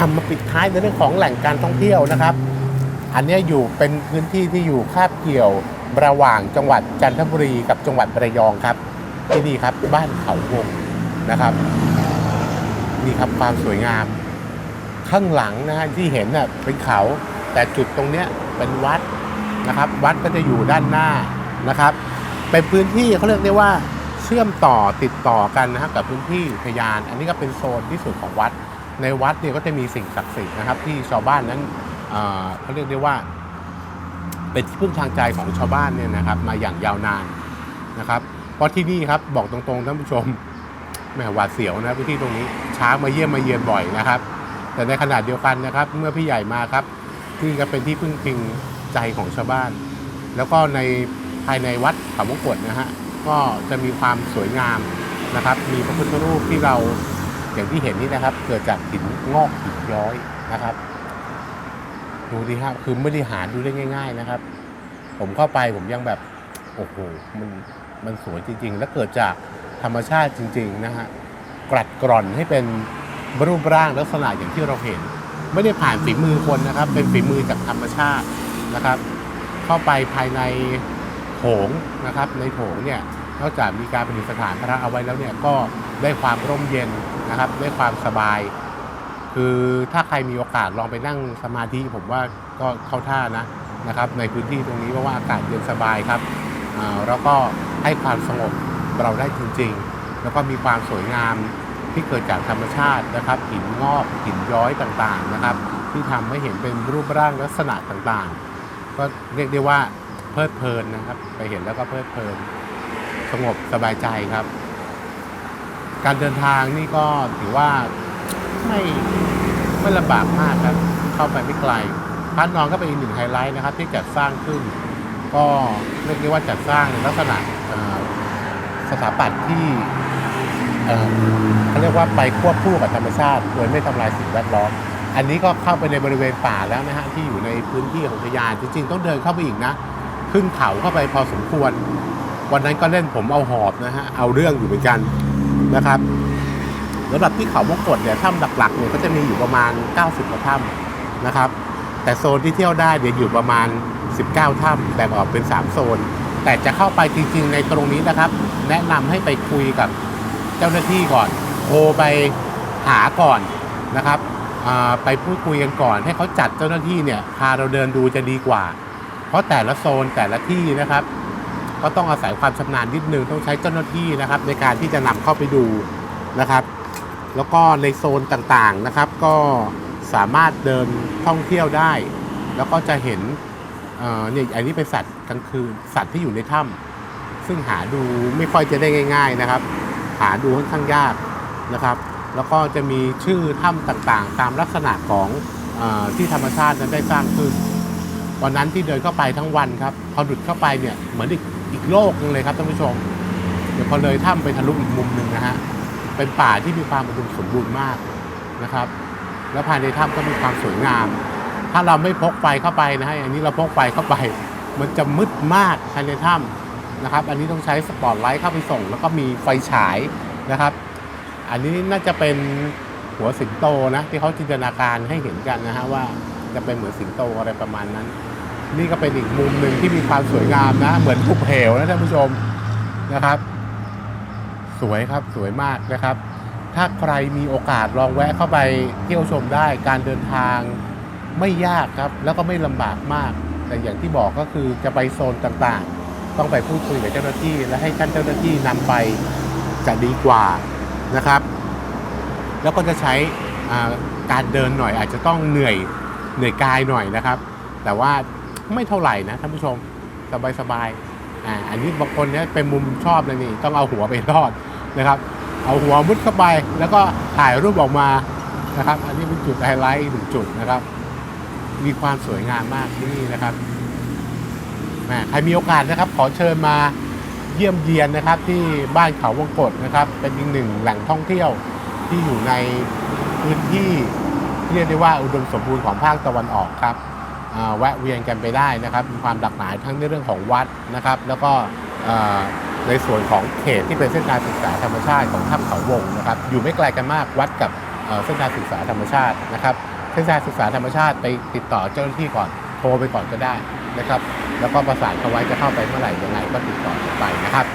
อะมาปิดท้ายในเรื่องของแหล่งการท่องเที่ยวนะครับ อันนี้อยู่เป็นพื้นที่ที่อยู่คาบเกี่ยวระหว่างจังหวัดจันทบุรีกับจังหวัดระยองครับ ที่นี่ครับบ้านเขาวงนะครับนี่ครับความสวยงาม ข้างหลังนะฮะที่เห็นน่ะเป็นเขา แต่จุดตรงเนี้ยเป็นวัดนะครับ วัดก็จะอยู่ด้านหน้านะครับ เป็นพื้นที่เขาเรียกได้ว่าเชื่อมต่อติดต่อกันนะครับกับพื้นที่อุทยาน อันนี้ก็เป็นโซนที่สุดของวัด ในวัดเนี่ยก็จะมีสิ่งศักดิ์สิทธิ์นะครับ ที่ชาวบ้านนั้นเขาเรียกได้ว่า เป็นที่พึ่งทางใจของชาวบ้านเนี่ยนะครับ มาอย่างยาวนานนะครับ เพราะที่นี่ครับบอกตรงๆท่านผู้ชมแหมหวาดเสียวนะพื้นที่ตรงนี้ช้างมาเยี่ยมมาเยือนบ่อยนะครับ แต่ในขณะเดียวกันนะครับ เมื่อพี่ใหญ่มาครับนี่ก็เป็นที่พึ่งพิงใจของชาวบ้าน แล้วก็ในภายในวัดเขามงกฎนะฮะก็จะมีความสวยงามนะครับ มีพระพุทธรูปที่เรา อย่างที่เห็นนี่นะครับ เกิดจากหินงอกหินย้อยนะครับ ดูดิครับคือไม่ได้หาดูได้ง่าย ๆนะครับ ผมเข้าไปผมยังแบบโอ้โหมันมันสวยจริง ๆ และเกิดจากธรรมชาติจริง ๆ นะฮะกรัดกร่อนให้เป็นรูปร่างลักษณะอย่างที่เราเห็น ไม่ได้ผ่านฝีมือคนนะครับ เป็นฝีมือจากธรรมชาตินะครับ เข้าไปภายในโถงนะครับ ในโถงเนี่ย นอกจากมีการประดิษฐานพระเอาไว้แล้วเนี่ยก็ได้ความร่มเย็นนะครับได้ความสบาย คือถ้าใครมีโอกาสลองไปนั่งสมาธิผมว่าก็เข้าท่านะนะครับ ในพื้นที่ตรงนี้เพราะว่าอากาศเย็นสบายครับแล้วก็ให้ความสงบเราได้จริง ๆ แล้วก็มีความสวยงามที่เกิดจากธรรมชาตินะครับหินงอกหินย้อยต่างๆนะครับ ที่ทำให้เห็นเป็นรูปร่างลักษณะต่างๆ ก็เรียกได้ว่าเพลิดเพลินนะครับ ไปเห็นแล้วก็เพลิดเพลิน สงบสบายใจครับ การเดินทางนี่ก็ถือว่าไม่ไม่ลำบากมากครับ เข้าไปไม่ไกลพาร์ทนอนก็เป็นอีกหนึ่งไฮไลท์นะครับ ที่จัดสร้างขึ้น ก็เรียกได้ว่าจัดสร้างในลักษณะสถาปัตย์ที่เขาเรียกว่าไปควบคู่กับธรรมชาติโดยไม่ทำลายสิ่งแวดล้อม อันนี้ก็เข้าไปในบริเวณป่าแล้วนะฮะที่อยู่ในพื้นที่ของอุทยาน จริงๆ ต้องเดินเข้าไปอีกนะ ขึ้นเขาเข้าไปพอสมควร วันนั้นก็เล่นผมเอาหอบนะฮะเอาเรื่องอยู่เหมือนกันนะครับสำหรับที่เขามงกฎเนี่ยถ้ำหลักๆเนี่ยก็จะมีอยู่ประมาณ 90กว่าถ้ำนะครับ แต่โซนที่เที่ยวได้เดี๋ยวอยู่ประมาณ 19ถ้ำแบ่งออกเป็น 3 โซน แต่จะเข้าไปจริงๆในตรงนี้นะครับ แนะนำให้ไปคุยกับเจ้าหน้าที่ก่อนโทรไปหาก่อนนะครับไปพูดคุยกันก่อน ให้เขาจัดเจ้าหน้าที่เนี่ยพาเราเดินดูจะดีกว่า เพราะแต่ละโซนแต่ละที่นะครับ ก็ต้องอาศัยความชำนาญนิดนึงต้องใช้เจ้าหน้าที่นะครับ ในการที่จะนำเข้าไปดูนะครับ แล้วก็ในโซนต่างๆนะครับ ก็สามารถเดินท่องเที่ยวได้ แล้วก็จะเห็นเนี่ยอันนี้เป็นสัตว์กลางคืนสัตว์ที่อยู่ในถ้ำซึ่งหาดูไม่ค่อยจะได้ง่าย ๆนะครับ หาดูค่อนข้างยากนะครับ แล้วก็จะมีชื่อถ้ำต่างๆ ตามลักษณะของอที่ธรรมชาตินั้นได้สร้างขึ้นวันนั้นที่เดินเข้าไปทั้งวันครับ พอดุดเข้าไปเนี่ยเหมือนอีก อีกโลกนึงเลยครับท่านผู้ชม เดี๋ยวพอเลยถ้ำไปทะลุอีกมุมหนึ่งนะฮะเป็นป่าที่มีความอุดมสมบูรณ์มากนะครับ แล้วภายในถ้ำก็มีความสวยงาม ถ้าเราไม่พกไฟเข้าไปนะฮะอันนี้เราพกไฟเข้าไป มันจะมืดมากภายในถ้ำนะครับ อันนี้ต้องใช้สปอตไลท์เข้าไปส่ง แล้วก็มีไฟฉายนะครับ อันนี้น่าจะเป็นหัวสิงโตนะที่เขาจินตนาการให้เห็นกันนะฮะว่าจะเป็นเหมือนสิงโตอะไรประมาณนั้น นี่ก็เป็นอีกมุมหนึ่งที่มีความสวยงามนะ เหมือนภูเหวนะท่านผู้ชมนะครับ สวยครับสวยมากนะครับ ถ้าใครมีโอกาสลองแวะเข้าไปเที่ยวชมได้การเดินทางไม่ยากครับ แล้วก็ไม่ลำบากมาก แต่อย่างที่บอกก็คือจะไปโซนต่างๆ ต้องไปพูดคุยกับเจ้าหน้าที่ และให้ท่านเจ้าหน้าที่นำไปจะดีกว่านะครับ แล้วก็จะใช้การเดินหน่อยอาจจะต้องเหนื่อยเหนื่อยกายหน่อยนะครับ แต่ว่า ไม่เท่าไหร่นะท่านผู้ชมสบายๆอ่าอันนี้บางคนเนี่ยเป็นมุมชอบเลยนี่ต้องเอาหัวไปรอดนะครับ เอาหัวมุดเข้าไปแล้วก็ถ่ายรูปออกมานะครับ อันนี้เป็นจุดไฮไลท์หนึ่งจุดนะครับ มีความสวยงามมากที่นี่นะครับแหมใครมีโอกาสนะครับ ขอเชิญมาเยี่ยมเยียนนะครับ ที่บ้านเขาวงกฏนะครับ เป็นอีกหนึ่งแหล่งท่องเที่ยวที่อยู่ในพื้นที่เรียกได้ว่าอุดมสมบูรณ์ของภาคตะวันออกครับ แวะเวียนกันไปได้นะครับ มีความหลากหลายทั้งในเรื่องของวัดนะครับ แล้วก็ในส่วนของเขตที่เป็นเส้นทางศึกษาธรรมชาติของถ้ำเขาวงนะครับ อยู่ไม่ไกลกันมากวัดกับเส้นทางศึกษาธรรมชาตินะครับ เส้นทางศึกษาธรรมชาติไปติดต่อเจ้าหน้าที่ก่อนโทรไปก่อนก็ได้นะครับ แล้วก็ประสานเขาไว้จะเข้าไปเมื่อไหร่ยังไงก็ติดต่อไปนะครับ